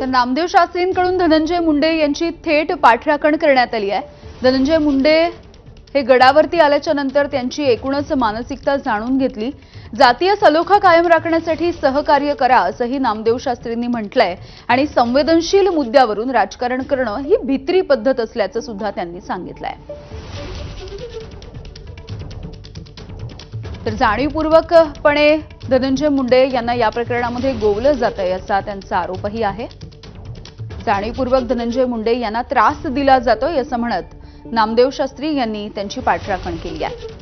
तर नामदेव शास्त्रींकडून धनंजय मुंडे यांची थेट पाठराखण करण्यात आली आहे. धनंजय मुंडे हे गडावरती आल्याच्यानंतर त्यांची एकूणच मानसिकता जाणून घेतली. जातीय सलोखा कायम राखण्यासाठी सहकार्य करा असंही नामदेव शास्त्रींनी म्हटलंय. आणि संवेदनशील मुद्द्यावरून राजकारण करणं ही भित्री पद्धत असल्याचं सुद्धा त्यांनी सांगितलंय. तर जाणीवपूर्वकपणे धनंजय मुंडे यांना या प्रकरणामध्ये गोवलं जातंय असा त्यांचा आरोपही आहे. जाणीवपूर्वक धनंजय मुंडे यांना त्रास दिला जातोय असं म्हणत नामदेव शास्त्री यांनी त्यांची पाठराखण केली आहे.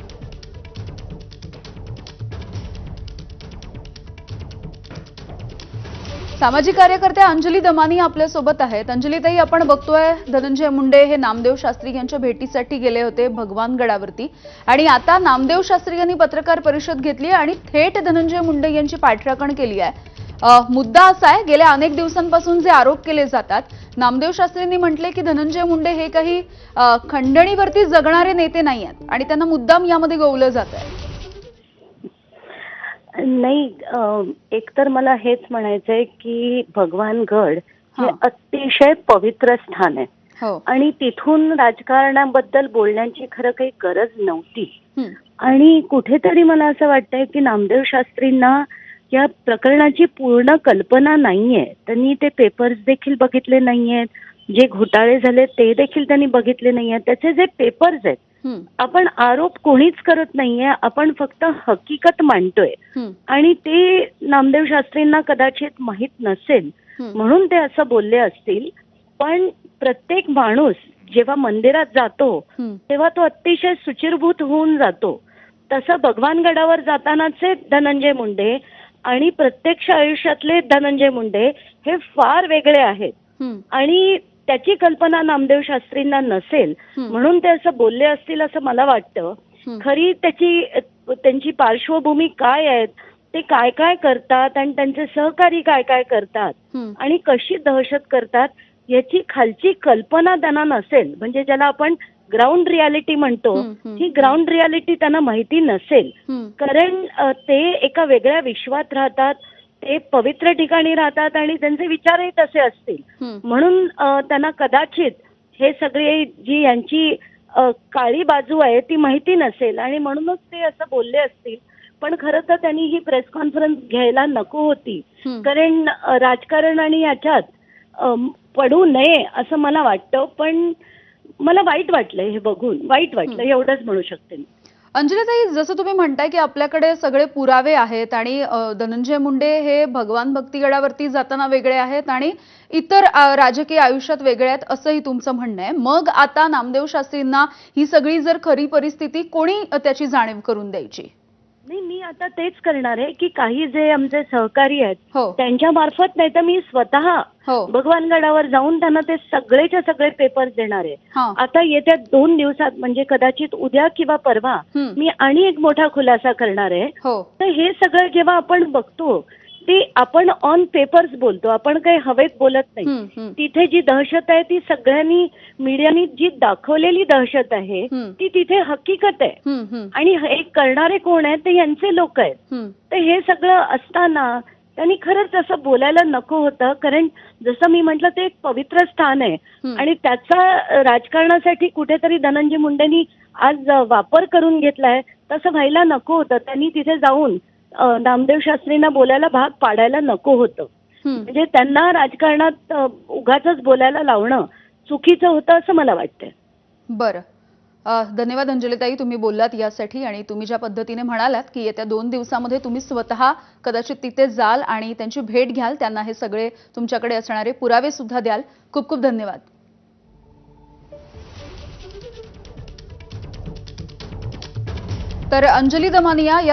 सामाजिक कार्यकर्त्या अंजली दमानी आपल्यासोबत आहेत. अंजलीताई आपण बघतोय धनंजय मुंडे हे नामदेव शास्त्री यांच्या भेटीसाठी गेले होते भगवानगडावरती. आणि आता नामदेव शास्त्री यांनी पत्रकार परिषद घेतली आणि थेट धनंजय मुंडे यांची पाठराखण केली आहे. मुद्दा असा आहे गेल्या अनेक दिवसांपासून जे आरोप केले जातात नामदेव शास्त्रींनी म्हटले की धनंजय मुंडे हे काही खंडणीवरती जगणारे नेते नाही आहेत आणि त्यांना मुद्दाम यामध्ये गोवलं जात आहे नाही एकतर मला हेच म्हणायचंय की भगवानगड हे हा. अतिशय पवित्र स्थान आहे हो आणि तिथून राजकारणाबद्दल बोलण्याची खरं काही गरज नव्हती. आणि कुठेतरी मला असं वाटतंय की नामदेव शास्त्रींना या प्रकरणाची पूर्ण कल्पना नाहीये त्यांनी ते पेपर्स देखील बघितले नाहीयेत जे घोटाळे झाले ते देखील त्यांनी बघितले नाहीयेत त्याचे जे पेपर्स आहेत. आपण आरोप कोणीच करत नाहीये आपण फक्त हकीकत मांडतोय. आणि ते नामदेव शास्त्रींना कदाचित माहीत नसेल. म्हणून ते असं बोलले असतील पण प्रत्येक माणूस जेव्हा मंदिरात जातो. तेव्हा तो अतिशय सुचिरभूत होऊन जातो तसं भगवानगडावर जातानाचे धनंजय मुंडे आणि प्रत्यक्ष आयुष्यातले धनंजय मुंडे हे फार वेगळे आहेत. आणि त्याची कल्पना नामदेव शास्त्रींना नसेल. म्हणून ते असं बोलले असतील असं मला वाटतं. खरी त्याची त्यांची पार्श्वभूमी काय आहेत ते काय काय करतात आणि त्यांचे सहकारी काय काय करतात. आणि कशी दहशत करतात याची खालची कल्पना त्यांना नसेल म्हणजे ज्याला आपण ग्राउंड रियालिटी म्हणतो हं, ग्राउंड रियालिटी त्यांना माहिती नसेल. कारण ते एका वेगळ्या विश्वात राहतात ते पवित्र ठिकाणी राहतात आणि त्यांचे विचारही तसे असतील. म्हणून त्यांना कदाचित हे सगळे जी यांची काळी बाजू आहे ती माहिती नसेल आणि म्हणूनच ते असं बोलले असतील. पण खरं तर त्यांनी ही प्रेस कॉन्फरन्स घ्यायला नको होती. कारण राजकारण आणि याच्यात पडू नये असं मला वाटतं. पण मला वाईट वाटलं हे बघून. वाईट वाटलं. एवढंच म्हणू शकते मी. अंजलीताई जसं तुम्ही म्हणताय की आपल्याकडे सगळे पुरावे आहेत आणि धनंजय मुंडे हे भगवान भक्तीगडावरती जाताना वेगळे आहेत आणि इतर राजकीय आयुष्यात वेगळे आहेत असंही तुमचं म्हणणं आहे. मग आता नामदेव शास्त्रींना ही सगळी जर खरी परिस्थिती कोणी त्याची जाणीव करून द्यायची? नाही मी आता तेच करणार आहे की काही जे आमचे सहकारी आहेत हो. त्यांच्या मार्फत नाही तर मी स्वतः हो. भगवानगडावर जाऊन त्यांना ते सगळेच्या सगळे पेपर देणार आहे. हा. आता येत्या दोन दिवसात म्हणजे कदाचित उद्या किंवा परवा हं. मी आणि एक मोठा खुलासा करणार आहे. हो. तर हे सगळं जेव्हा आपण बघतो ते आपण ऑन पेपर्स बोलतो आपण काही हवेत बोलत नाही. तिथे जी दहशत आहे ती सगळ्यांनी मीडियानी जी दाखवलेली दहशत आहे. ती तिथे हकीकत आहे आणि हे करणारे कोण आहेत ते यांचे लोक आहेत. तर हे सगळं असताना त्यांनी खरंच असं बोलायला नको होतं कारण जसं मी म्हटलं ते एक पवित्र स्थान आहे. आणि त्याचा राजकारणासाठी कुठेतरी धनंजय मुंडेंनी आज वापर करून घेतलाय तसं व्हायला नको होतं त्यांनी तिथे जाऊन नामदेव शास्त्रींना बोलायला भाग पाडायला नको होतं. म्हणजे त्यांना राजकारणात उगाच बोलायला लावणं चुकीचं होतं असं मला वाटतंय. बरं. धन्यवाद अंजलीताई तुम्ही बोललात यासाठी आणि तुम्ही ज्या पद्धतीने म्हणालात की येत्या दोन दिवसामध्ये तुम्ही स्वतः कदाचित तिथे जाल आणि त्यांची भेट घ्याल त्यांना हे सगळे तुमच्याकडे असणारे पुरावे सुद्धा द्याल. खूप खूप धन्यवाद. तर अंजली दमानिया या